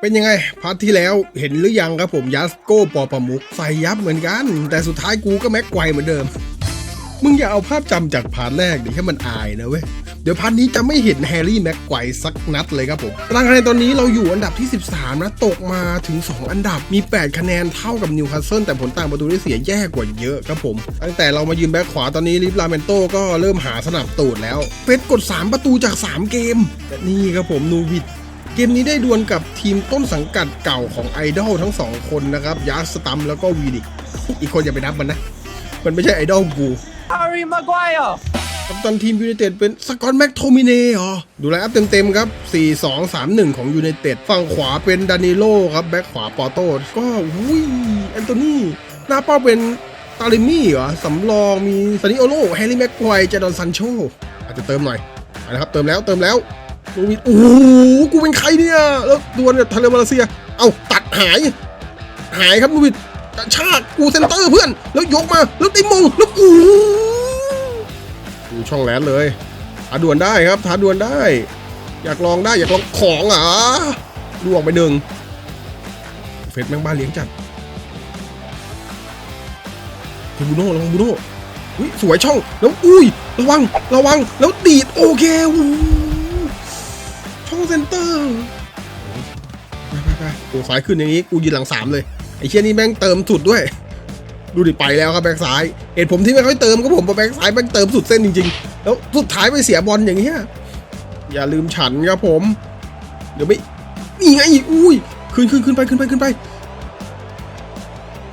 เป็นยังไงพาร์ทที่แล้วเห็นหรือยังครับผมยัสโก้ปอประมุกใส่ยับเหมือนกัน แต่สุดท้ายกูก็แม็กไกวเหมือนเดิม มึงอย่าเอาภาพจำจากพาร์ทแรกดิให้มันอายนะเว้ย เดี๋ยวพาร์ทนี้จะไม่เห็นแฮร์รี่แม็กไกวสักนัดเลยครับผมตารางคะแนนตอนนี้เราอยู่อันดับที่ 13 นะ ตกมาถึง 2 อันดับมี 8 คะแนนเท่ากับนิวคาสเซิลแต่ผลต่างประตูได้เสียแย่กว่าเยอะครับผม ตั้งแต่เรามายืนแบ็คขวาตอนนี้ลิฟลาเมนโตก็เริ่มหาสนับตูดแล้วเฟสกด 3 ประตูจาก 3 เกมและนี่ครับผมนูวิด เกมนี้ได้ดวลกับทีมต้นสังกัดเก่าของไอดอลทั้งสองคนนะครับยาร์สตัมแล้วก็วีดิกอีกคนอย่าไปนับมันนะ มันไม่ใช่ไอดอลกู Harry Maguire กัปตันทีมยูไนเต็ดเป็นสกอตแม็กโทมิเน่เหรอ ดูแลอัพเต็มๆครับ 4-2-3-1 ของยูไนเต็ดฝั่งขวาเป็นดานิโลครับ แบ็คขวาปอโต้ก็วุ้ยแอนโทนีหน้าเป้าเป็นตาลิมี่เหรอ สำรองมีซานิโอโลแฮร์รี่แม็กควายเจดอนซันโชอาจจะเติมหน่อยเอาละครับ เติมแล้วเติมแล้ว ลูวิดโอ้โหกูเป็นใครเนี่ย แล้วดวลกับทาเลมาเลเซีย เอาตัดหาย หายครับลูวิดกระชากกูเซนเตอร์เพื่อน แล้วยกมา แล้วติมงแล้วกูดูช่องแลนเลยท้าดวลได้ครับท้าดวลได้ อยากลองได้อยากลองของอะดูออกไปหนึ่งเฟสแม่งบ้านเลี้ยงจัดเฮ้ยบูโน่ระวังบูโน่อุ้ยสวยช่อง แล้วอุ้ย ระวัง ระวัง แล้วดีด โอเคอู้ เซนเตอร์ไปไปไปตัวซ้ายขึ้นอย่างนี้กูยืนหลังสามเลยไอ้เชี่ยนี่แม่งเติมสุดด้วย ดูดิไปแล้วครับแบ็กซ้ายเหตุผมที่ไม่ค่อยเติมก็ผมเพราแบ็กซ้ายแม่งเติมสุดเส้นจริงๆ แล้วสุดท้ายไปเสียบอลอย่างเงี้ยอย่าลืมฉันครับผม เดี๋ยวไม่นี่ไงอุ้ยขึ้นขึ้นขึ้นไปขึ้นไปขึ้นไป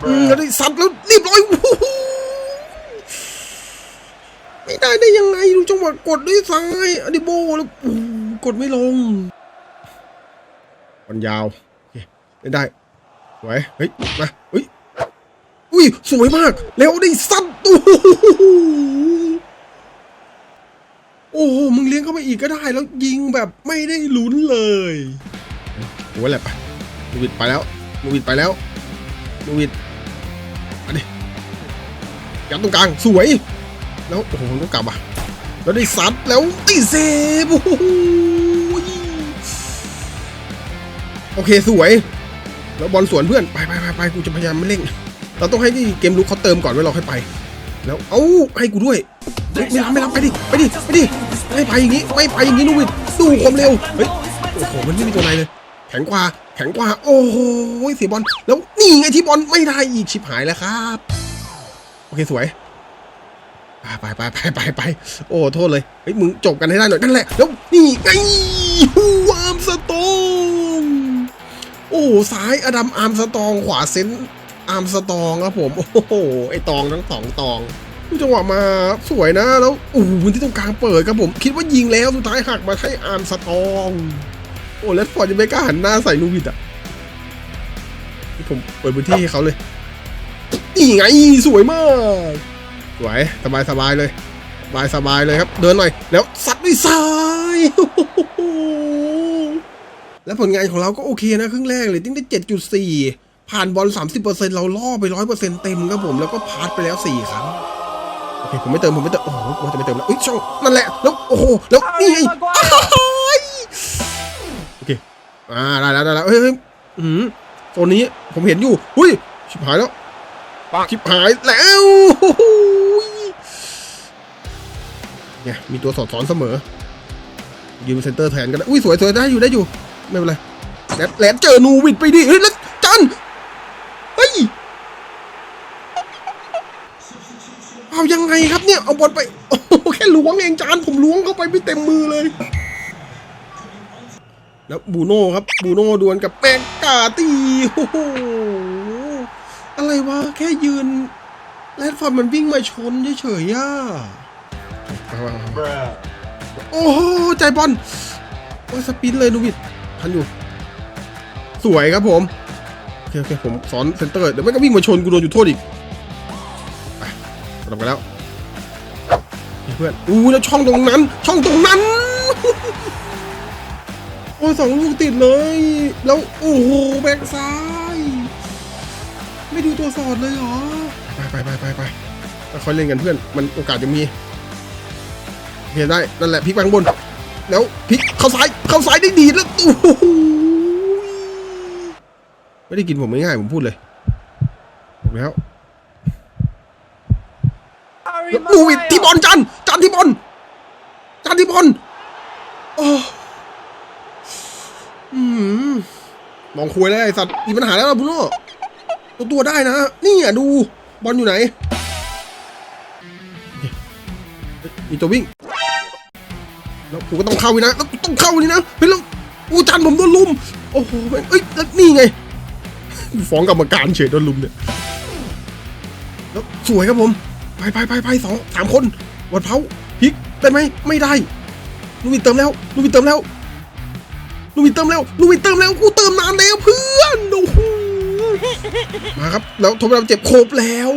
อืมแล้วได้ซัดแล้วรีบร้อยไม่ได้ได้ยังไงดูจังหวะกดด้วยซ้ายอดิโบแล้วโอ้ กดไม่ลงบอลยาวเล่นได้สวยเฮ้ย มาเฮ้ย อุ้ย สวยมาก แล้วได้ซัดโอ้โอ้โห มึงเลี้ยงเข้าไปอีกก็ได้ แล้วยิงแบบไม่ได้ลุ้นเลยโอ้ยแหละไปนูวิดไปแล้วนูวิดไปแล้วนูวิดมาดิยัดตรงกลาง สวย แล้ว โอ้โหมันต้องกลับอะ แล้วได้ซัดแล้วได้เซฟโอ้โหโอเคสวย แล้วบอลสวนเพื่อนไปไปไปไปกูจะพยายามไม่เร่ง เราต้องให้ที่เกมลุกเขาเติมก่อนไว้เราค่อยไป แล้วเอ้าให้กูด้วยไม่รับไม่รับไปดิไปดิไปดิไม่ไปอย่างงี้ไม่ไปอย่างงี้นูวิดสู้ความเร็วเฮ้ยโอ้โหมันไม่มีตัวไหนเลยแข็งกว่าแข็งกว่า โอ้โหเสียบอลแล้วนี่ไงที่บอลไม่ได้อีกชิบหายแล้วครับ โอเคสวย ไปไปไปไปไปโอ้โทษเลยเฮ้ยมึงจบกันให้ได้หน่อยนั่นแหละแล้วนี่ไงฮูอาร์มสตองโอ้ซ้ายอดัมอาร์มสตองขวาเซนอาร์มสตองครับผมโอ้โหไอตองทั้งสองตองจังหวะมาสวยนะแล้วโอ้โหพื้นที่ตรงกลางเปิดครับผมคิดว่ายิงแล้วสุดท้ายหักมาให้อาร์มสตองโอ้แล้วฟอร์ดยังไม่กล้าหันหน้าใส่ลูวิดอะนี่ผมเปิดพื้นที่ให้เขาเลยนี่ไงสวยมาก สวยสบายสบายเลยสบายสบายเลยครับ เดินหน่อย แล้วซัดด้วยซ้ายแล้วผลงานของเราก็โอเคนะครึ่งแรกเลยติ้งได้ 7.4 ผ่านบอล 30%เราล่อไป 100%เต็มครับผม แล้วก็พาสไปแล้ว 4 ครั้ง โอเค ผมไม่เติม ผมไม่เติม โอ้โหกลัวจะไม่เติมแล้วเอ้ยช่องนั่นแหละ แล้ว โอ้โห แล้ว นี่ไงโอเค อ่า ได้แล้วได้แล้วเฮ้ยเฮ้ยอืมโซนนี้ผมเห็นอยู่หุ้ย ชิบหายแล้ว ชิบหายแล้วเนี่ยมีตัวสอดสอนเสมอ ยืนเซนเตอร์แทนกันได้อุ้ยสวยสวยได้อยู่ได้อยู่ ไม่เป็นไรแลดแลดเจอนูวิดไปดิเฮ้ยแล้วจันเฮ้ยเอายังไงครับเนี่ย เอาบอลไปโอ้แค่ล้วงเองจานผมล้วงเข้าไปไม่เต็มมือเลย แล้วบูโน่ครับบูโน่ดวลกับแปงกาตีโอ้โห อะไรวะ แค่ยืนแรดฟอร์ดมันวิ่งมาชนเฉยๆอะโอ้โหใจบอลโอ้ยสปินเลยนูวิดทันอยู่ สวยครับผม โอเคโอเคผมสอนเซนเตอร์ เดี๋ยวไม่ก็วิ่งมาชนกูโดนจุดโทษอีกไปกลับกันแล้วนี่เพื่อนอู้แล้วช่องตรงนั้น ช่องตรงนั้น โอ้ยสองลูกติดเลย แล้ว โอ้โห แบ็กซ้าย ไม่ดูตัวสอดเลยเหรอ ไปไปไปไปไปค่อยเล่นกันเพื่อน มันโอกาสจะมีเห็นได้ นั่นแหละพลิกไปข้างบน แล้วพลิกเข้าซ้าย เข้าซ้ายได้ดีแล้วโอ้ไม่ได้กินผมง่ายๆผมพูดเลยบอกแล้วดูวิดที่บอลจัน จันที่บอลจันที่บอลโอ้อืมมองคุยแล้วไอ้สัตว์มีปัญหาแล้วล่ะบุโน่ ตัวตัวได้นะนี่อะดูบอลอยู่ไหนมีตัววิ่งแล้วกูก็ต้องเข้าวินะแล้วกูต้องเข้านี่นะเฮ้ยแล้วอูจันผมโดนลุมโอ้โหเอ้ยแล้วนี่ไงฟ้องกรรมการเฉยโดนลุมเนี่ยแล้วสวยครับผมไปไปไปไปสองสามคนวัดเผาพลิกได้ไหมไม่ได้ลูกวินเติมแล้วลูกวินเติมแล้วลูกวินเติมแล้วลูกวินเติมแล้วกูเติมนานแล้วเพื่อนโอ้โห มาครับ แล้วทรเราเจ็บโครบแล้ว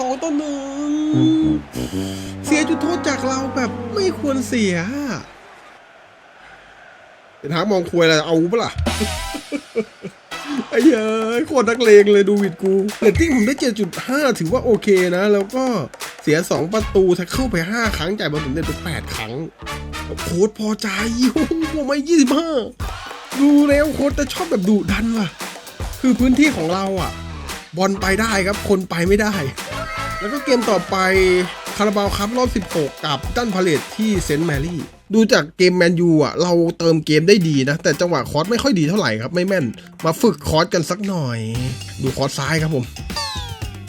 สองต่อหนึ่งเสียจุดโทษจากเราแบบไม่ควรเสียเป็นทางมองควยอะไรเอาปะล่ะไอ้เหี้ยโคตรนักเลงเลยดูวิดกูเรตติ้งผมได้ 7.5 ถือว่าโอเคนะ แล้วก็เสีย 2 ประตูถ้าเข้าไป 5 ครั้ง จ่ายบอลสำเร็จไป 8 ครั้ง โค้ดพอใจโอ้โหผมไม่ 25 ดูแล้วโค้ดจะชอบแบบดุดันว่ะ คือพื้นที่ของเราอะ บอลไปได้ครับคนไปไม่ได้ แล้วก็เกมต่อไปคาราบาวครับรอบ 16 กับดันพาเลตที่เซนต์แมรี่ ดูจากเกมแมนยูอะ เราเติมเกมได้ดีนะ แต่จังหวะคอร์สไม่ค่อยดีเท่าไหร่ครับ ไม่แม่น มาฝึกคอร์สกันสักหน่อย ดูคอร์สซ้ายครับผม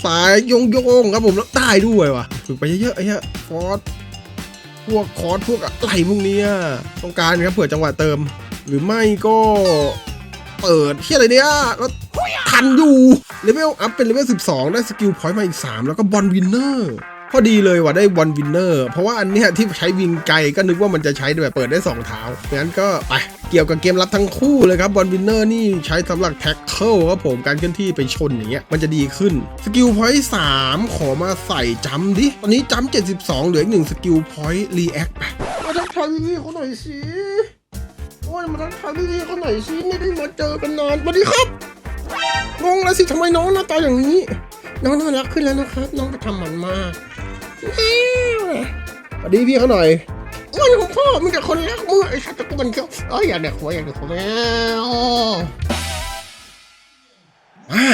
ซ้ายยงโยงครับผมแล้วได้ด้วยว่ะ ฝึกไปเยอะๆไอ้เี้ยคอร์สพวกคอร์สพวกอะไรพวกนี้ต้องการครับเผื่อจังหวะเติม หรือไม่ก็ เปิดเที่ยอะไรเนี่ยแล้วทันอยู่เลเวลอัพเป็นเลเวล12 ได้สกิลพอยต์มาอีก 3 แล้วก็บอลวินเนอร์พอดีเลยว่ะได้บอลวินเนอร์เพราะว่าอันเนี้ยที่ใช้วินไกลก็นึกว่ามันจะใช้แบบเปิดได้ 2 เท้างั้นก็ไปเกี่ยวกับเกมรับทั้งคู่เลยครับบอลวินเนอร์นี่ใช้สำหรับแท็กเกิลครับผมการเคลื่อนที่ไปชนอย่างเงี้ยมันจะดีขึ้นสกิลพอยต์3ขอมาใส่จัมดิ ตอนนี้จัมป์72เหลืออีกหนึ่งสกิลพอยต์รีแอคไปมาทักทายพี่เขาหน่อยสิ โอ้มาทักทายพี่ๆเขาหน่อยสิไม่ได้มาเจอกันนานสวัสดีครับงงแล้วสิทำไมน้องหน้าตาอย่างนี้ น้องน่ารักขึ้นแล้วนะครับ น้องไปทำหมันมาสวัสดีพี่เขาหน่อยโอ้ยของพ่อมีแต่คนรักมือไอ้สัตว์ตะกุมันเขี้ยวเอ้ยอย่าเด็กหัวอย่าเด็กหัวแมวอ่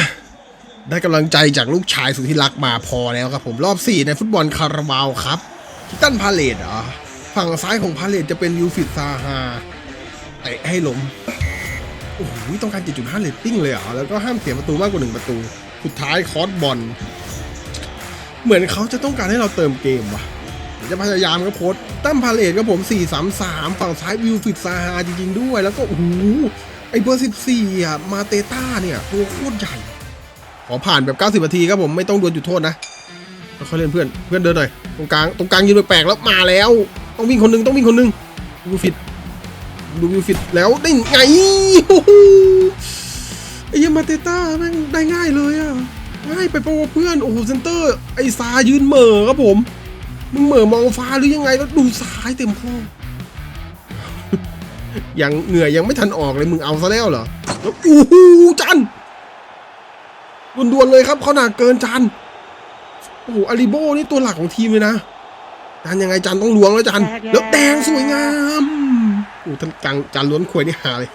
ได้กำลังใจจากลูกชายสุดที่รักมาพอแล้วครับผมรอบ 4 ในฟุตบอลคาราบาวครับทิตันพาเลตเหรอฝั่งซ้ายของพาเลตจะเป็นยูฟิตซาฮา เตะให้ล้มโอ้โหต้องการ 7.5 เรตติ้งเลยเหรอแล้วก็ห้ามเสียประตูมากกว่า 1 ประตู สุดท้ายคอร์สบอล เหมือนเขาจะต้องการให้เราเติมเกมว่ะจะพยายามครับโพสตั้มพาเลตครับผม 4-3-3 ฝั่งซ้ายวิวฟิตซาฮาจริง ๆ ด้วย แล้วก็โอ้โหไอเบอร์ 14 อะ มาเตต้าเนี่ย ตัวโคตรใหญ่ ขอผ่านแบบ 90นาทีครับผมไม่ต้องดวลจุดโทษนะค่อยเล่นเพื่อนเพื่อนเดินหน่อย ตรงกลางตรงกลางยืนแปลกๆแล้วมาแล้ว ต้องวิ่งคนนึงต้องวิ่งคนนึงวิวฟิต ดูวิวฟิตแล้วได้ไงโอ้โหไอ้เยมาเตต้าแม่งได้ง่ายเลยอะง่ายไปปะวะเพื่อน โอ้โหเซนเตอร์ ไอ้ซายืนเหม่อครับผม มึงเหม่อมองฟ้าหรือยังไงแล้วดูซ้ายเต็มข้อยังเหงื่อยังไม่ทันออกเลยมึงเอาซะแล้วเหรอแล้วโอ้โหจันด่วนๆเลยครับเขาหนักเกินจันโอ้โหอาริโบนี่ตัวหลักของทีมเลยนะจันยังไงจันต้องล้วงแล้วจันแล้วแดงสวยงาม อ้ท่านจังจานล้วนควยนี่หาเลย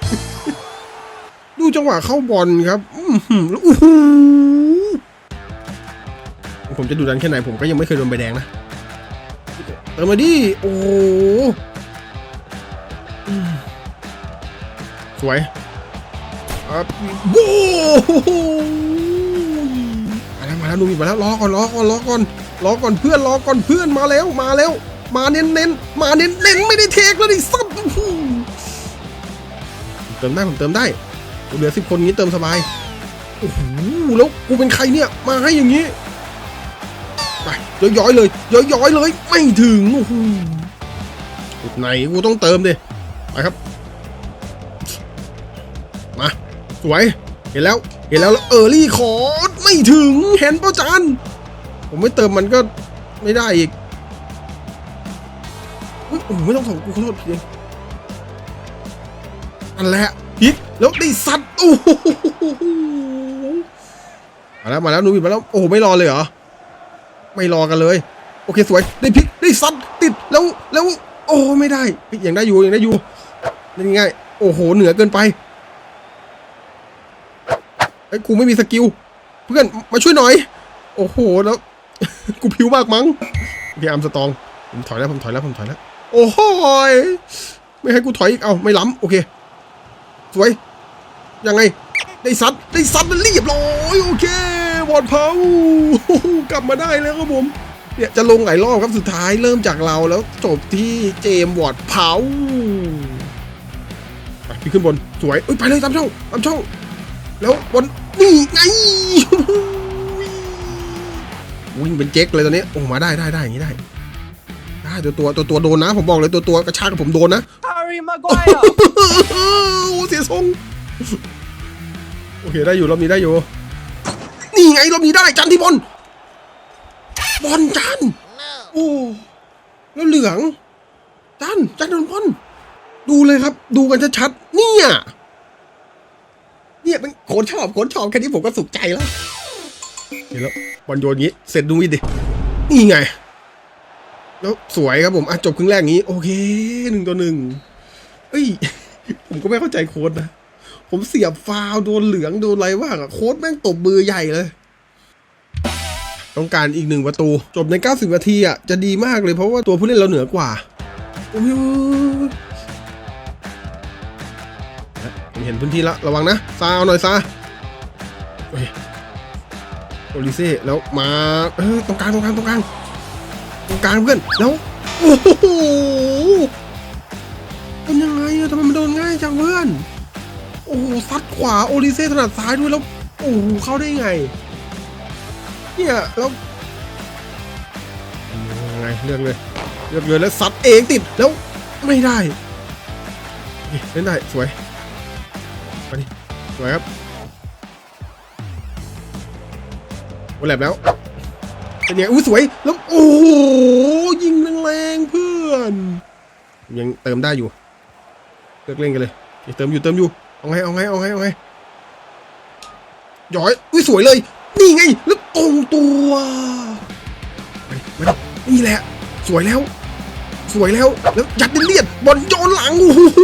ดูจังหวะเข้าบอลครับอื้อหือแล้วอู้หูผมจะดูดันแค่ไหนผมก็ยังไม่เคยโดนใบแดงนะเติมมาดิโอ้สวยอะโว้มาแล้วมาแล้วดูมีมาแล้วรอก่อนรอก่อนรอก่อนรอก่อนเพื่อนรอก่อนเพื่อนมาแล้วมาแล้ว มาเน้นเน้นๆมาเน้นเน้นๆไม่ได้เทคแล้วดิซับเติมได้ผมเติมได้กูเหลือสิบคนงี้เติมสบายโอ้โหแล้วกูเป็นใครเนี่ยมาให้อย่างนี้ไปย้อยๆเลยย้อยๆเลยไม่ถึงโอ้โหจุดไหนกูต้องเติมดิไปครับมาสวยเห็นแล้วเห็นแล้วเออรี่คอร์ดไม่ถึงเห็นป่ะจันผมไม่เติมมันก็ไม่ได้อีก อุ๊ยโอ้โหไม่ต้องส่งกูขอโทษพีดอันแหละพลิกแล้วได้สัตว์โอ้โหมาแล้วมาแล้วหนูบิดมาแล้วโอ้ไม่รอเลยเหรอไม่รอกันเลย โอเคสวยได้พลิกได้สัตว์ติดแล้วแล้วโอ้ไม่ได้เฮ้ยยังได้อยู่ยังได้อยู่นี่ง่ายโอ้โหเหนือเกินไปไอ้กูไม่มีสกิลเพื่อนมาช่วยหน่อย โอ้โหแล้ว กูผิวมากมั้งโอเคอัมสตองผมถอยแล้วผมถอยแล้วผมถอยแล้ว โอ้โหยไม่ให้กูถอยอีก เอาไม่ล้ำโอเค สวย ยังไง ได้ซัด ได้ซัดมันเรียบร้อยโอเควอดเผากลับมาได้แล้วครับผม เนี่ยจะลงหลายรอบครับสุดท้ายเริ่มจากเราแล้วจบที่เจมวอดเผาไปพี่ขึ้นบน สวยเอ้ยไปเลยตามช่องตามช่อง แล้วบนนี่ไงวิ่งเป็นเจ๊กเลยตอนนี้ โอ้มาได้ได้ได้อย่างนี้ได้ ตัวตัวตัวตัวโดนนะ ผมบอกเลยตัวตัวกระชากกับผมโดนนะ Harry Maguire โอ้เสียทรงโอเคได้อยู่รอบนี้ได้อยู่ นี่ไงรอบนี้ได้จันที่บอลบอลจันโอ้แล้วเหลืองจันจันโดนบอลดูเลยครับ ดูกันชัดๆเนี่ยเนี่ยเป็นโคนชอบโคนชอบแค่นี้ผมก็สุขใจแล้วเห็นแล้วบอลโยนอย่างนี้ เสร็จดูวิดดินี่ไง แล้วสวยครับผมอะจบครึ่งแรกงี้ โอเคหนึ่งต่อหนึ่งเอ้ย ผมก็ไม่เข้าใจโค้ดนะ ผมเสียบฟาวโดนเหลืองโดนอะไรว่างอะโค้ดแม่งตบมือใหญ่เลยต้องการอีกหนึ่งประตู จบใน 90 นาทีอะจะดีมากเลยเพราะว่าตัวผู้เล่นเราเหนือกว่าโอ้ยผมเห็นพื้นที่ละระวังนะ ซาเอาหน่อยซาโอเคโอลิเซ่แล้วมาเออตรงกลางตรงกลางตรงกลาง ตรงกลางเพื่อนแล้วโอ้โหเป็นยังไงอะทำไมมันโดนง่ายจังเพื่อน โอ้โหซัดขวาโอลิเซ่ถนัดซ้ายด้วยแล้วโอ้โหเข้าได้ไง เนี่ยแล้วยังไงเลือกเลยเลือกเลยแล้วซัดเองติดแล้วไม่ได้เล่นได้สวยมาดิสวยครับโอ้แหลบแล้ว เป็นไงอุ้สวยแล้วโอ้ยิงแรงๆเพื่อน ยังเติมได้อยู่เลิกเล่นกันเลยเติมอยู่เติมอยู่เอาไงเอาไงเอาไงเอาไงย้อยอุ้ยสวยเลย นี่ไงแล้วตรงตัวมาดิมาดินี่แหละ สวยแล้ว สวยแล้วแล้วยัดเลียดบอลโยนหลังโอ้โห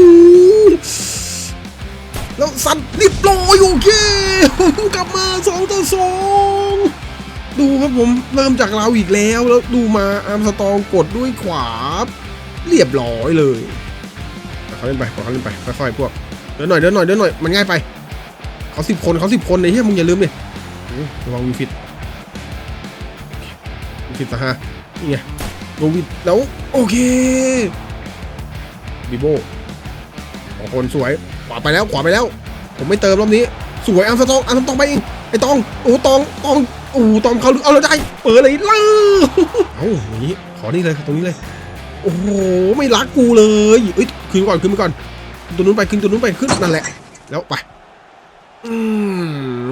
แล้วสันรีบร้อยโอเคกลับมาสองต่อสอง ดูครับผมเริ่มจากเราอีกแล้วแล้วดูมาอาร์มสตองกดด้วยขวา เรียบร้อยเลยเขาเล่นไปเอเขาเล่นไปค่อยๆพวกเดินหน่อยเดินหน่อยเดินหน่อยมันง่ายไปเขาสิบคนเขาสิบคนไอ้เหี้ยมึงอย่าลืมดิโอ้ระวังวีฟิตวีฟิตสหานี่ไงโดวิดแล้วโอเคบิโบสองคนสวยขวาไปแล้วขวาไปแล้ว ผมไม่เติมรอบนี้ สวยอัมสตองอัมสตองไปเองไอตองโอ้ตองตอง อู้ตองเขาเอาเราได้ เปิดเลยล่าเอาอย่างนี้ขอนี่เลยตรงนี้เลย โอ้โหไม่รักกูเลยเอ้ยขึ้นก่อนขึ้นไปก่อน ตัวนู้นไปขึ้นตัวนู้นไปขึ้นนั่นแหละ แล้วไปอื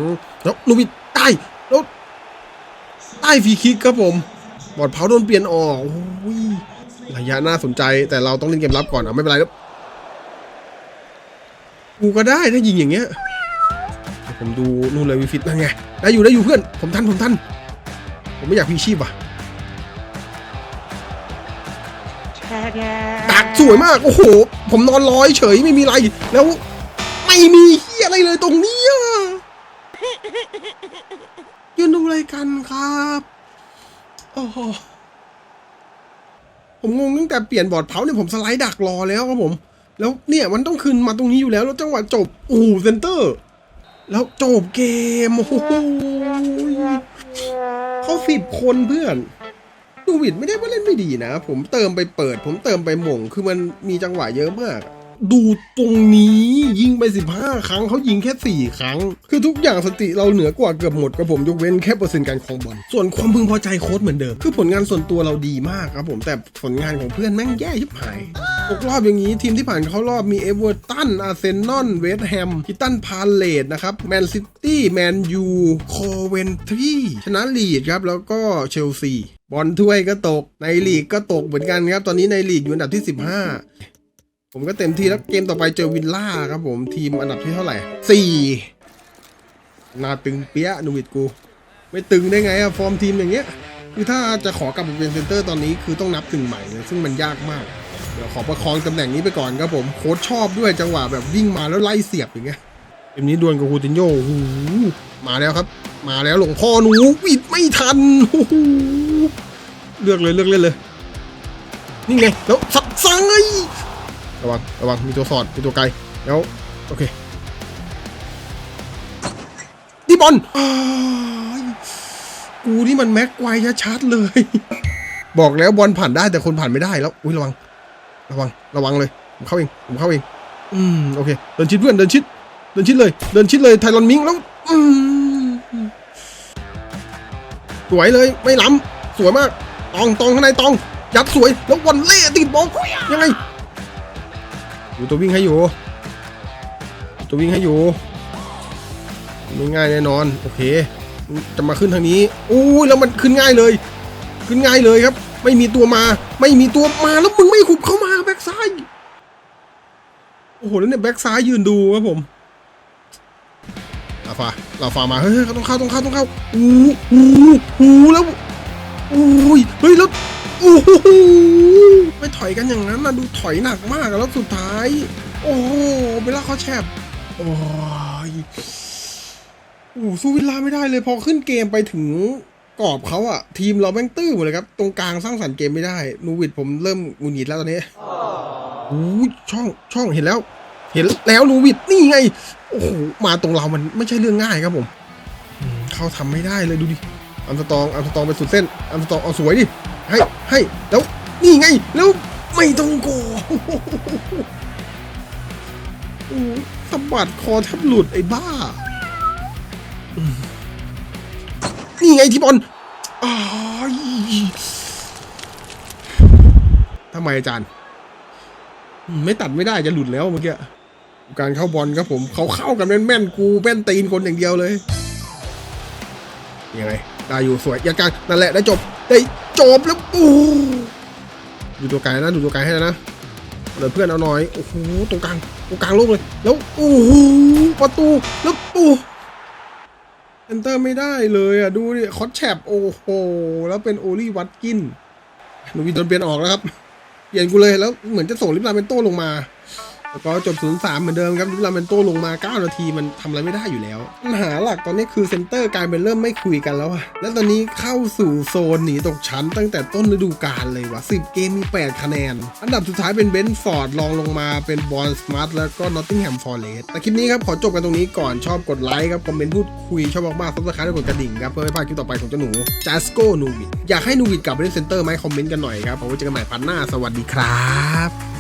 มแล้วลูบิดได้แล้วได้ฟรีคิกครับผม บอดเผาโดนเปลี่ยนออกโอ้ยระยะน่าสนใจแต่เราต้องเล่นเกมรับก่อนอะไม่เป็นไรแล้วกูก็ได้ถ้ายิงอย่างเงี้ย ผมดูนู่นเลยวีฟิตนั่นไงได้อยู่ได้อยู่เพื่อน ผมทันผมทัน ผมไม่อยากพีชีพว่ะดักสวยมาก โอ้โห ผมนอนร้อยเฉยไม่มีอะไร แล้วไม่มีเฮียอะไรเลยตรงเนี้ยยืนดูอะไรกันครับโอ้โหผมงงตั้งแต่เปลี่ยนบอร์ดเผาเนี่ยผมสไลด์ดักรอแล้วครับผม แล้วเนี่ยมันต้องคืนมาตรงนี้อยู่แล้ว แล้วจังหวะจบโอ้โหเซนเตอร์ แล้วจบเกม โอ้โหเขาสิบคนเพื่อนดูวิดไม่ได้ว่าเล่นไม่ดีนะ ผมเติมไปเปิด ผมเติมไปหม่งคือมันมีจังหวะเยอะมาก ดูตรงนี้ยิงไป 15 ครั้งเขายิงแค่ 4 ครั้ง คือทุกอย่างสติเราเหนือกว่าเกือบหมดกับผมยกเว้นแค่เปอร์เซ็นต์การครองบอลส่วนความพึงพอใจโค้ดเหมือนเดิม คือผลงานส่วนตัวเราดีมากครับผมแต่ผลงานของเพื่อนแม่งแย่ยิบหายตกรอบอย่างนี้ทีมที่ผ่านเข้ารอบมีเอเวอร์ตันอาร์เซนอลเวสต์แฮมคิตันพาเลตนะครับแมนซิตี้แมนยูโคเวนทรีชนะลีดครับแล้วก็เชลซีบอลถ้วยก็ตกในลีกก็ตกเหมือนกันครับ ตอนนี้ในลีกอยู่อันดับที่ 15 ผมก็เต็มที่แล้วเกมต่อไปเจอวิลล่าครับผมทีมอันดับที่เท่าไหร่สี่นาตึงเปี้ยนูวิดกู ไม่ตึงได้ไงอะฟอร์มทีมอย่างเงี้ย คือถ้าจะขอกลับมาเป็นเซนเตอร์ตอนนี้คือต้องนับถึงใหม่เลยซึ่งมันยากมาก เดี๋ยวขอประคองตำแหน่งนี้ไปก่อนครับผมโค้ชชอบด้วยจังหวะแบบวิ่งมาแล้วไล่เสียบอย่างเงี้ยเกมนี้ดวลกับคูตินโยโอ้โหมาแล้วครับ มาแล้วหลวงพ่อหนูวิดไม่ทันเลือกเลยเลือกเล่นเลยนี่ไงแล้วสัดซ้าย ระวังระวังมีตัวสอดมีตัวไกลแล้วโอเคดีบอลกูนี่มันแม็กไวชัดเลย บอกแล้วบอลผ่านได้แต่คนผ่านไม่ได้แล้วอุ้ยระวัง ระวังระวังเลยผมเข้าเองผมเข้าเอง อืมโอเคเดินชิดเพื่อนเดินชิดเดินชิดเลย เดินชิดเลยไทรอนมิงแล้วอืมสวยเลยไม่ล้ำสวยมากตองตองข้างในตองยัดสวยแล้ววันเล่ติดบอลยังไง อยู่ตัววิ่งให้อยู่ ตัววิ่งให้อยู่ไม่ง่ายแน่นอน โอเค จะมาขึ้นทางนี้อู้ยแล้วมันขึ้นง่ายเลย ขึ้นง่ายเลยครับ ไม่มีตัวมา ไม่มีตัวมาแล้วมึงไม่ขุบเข้ามาแบ็กซ้ายโอ้โหแล้วเนี่ยแบ็กซ้ายยืนดูครับผมลาฟาลาฟามาเฮ้ยเฮ้ยต้องเข้าต้องเข้าต้องเข้าอู้หูหูแล้วโอ้ยเฮ้ยแล้ว โอ้โหไม่ถอยกันอย่างนั้นนะดูถอยหนักมากแล้วสุดท้าย โอ้โหเบลาเขาแชบโอ้ยโอ้สู้วิลาไม่ได้เลยพอขึ้นเกมไปถึงกรอบเขาอะทีมเราแม่งตื้อหมดเลยครับ ตรงกลางสร้างสรรค์เกมไม่ได้นูวิดผมเริ่มหงุดหงิดแล้วตอนนี้โอ้ยช่องช่องเห็นแล้ว เห็นแล้วนูวิดนี่ไงโอ้โหมาตรงเรามันไม่ใช่เรื่องง่ายครับผมเขาทำไม่ได้เลยดูดิอัมสตองอัมสตองไปสุดเส้นอัมสตองเอาสวยดิ ให้ให้แล้วนี่ไงแล้วไม่ต้องโกโอ้โหสะบัดคอแทบหลุดไอ้บ้า นี่ไงที่บอลอ้ายทำไมอาจารย์ ไม่ตัดไม่ได้จะหลุดแล้วเมื่อกี้ การเข้าบอลครับผม เขาเข้ากันแม่นๆกูแป้นตีนคนอย่างเดียวเลย ยังไง ได้อยู่สวยอย่ากลางนั่นแหละได้จบได้จบแล้วโอ้ดูตัวไกลนะดูตัวไกลให้นะเหลือเพื่อนเอาหน่อยโอ้โหตรงกลางตรงกลางโลกเลย แล้วโอ้โหประตูแล้วโอ้เอนเตอร์ไม่ได้เลยอะดูดิคอตแชปโอ้โหแล้วเป็นโอลี่วัตกินหนูวินโดนเปลี่ยนออกแล้วครับเปลี่ยนกูเลยแล้วเหมือนจะส่งลิปลาเมนโต้ลงมา แล้วก็จบ 0-3 เหมือนเดิมครับลิปลาเมนโตลงมา 9 นาทีมันทำอะไรไม่ได้อยู่แล้วปัญหาหลักตอนนี้คือเซนเตอร์กลายเป็นเริ่มไม่คุยกันแล้วอะและตอนนี้เข้าสู่โซนหนีตกชั้นตั้งแต่ต้นฤดูกาลเลยวะ10 เกมมี 8 คะแนน อันดับสุดท้ายเป็นเบนฟอร์ดรองลงมาเป็นบอลสมาร์ทแล้วก็นอตติงแฮมฟอร์เรสแต่คลิปนี้ครับขอจบกันตรงนี้ก่อนชอบกดไลค์ครับคอมเมนต์พูดคุยชอบมากๆซับสไครต์และกดกระดิ่งครับเพื่อไม่พลาดคลิปต่อไปของเจ้าหนูจัสโกนูวิดอยากให้นูวิดกลับไปเล่นเซนเตอร์ไหมคอมเมนต์กันหน่อยครับเอาไว้เจอกันใหม่พันหน้าสวัสดีครับ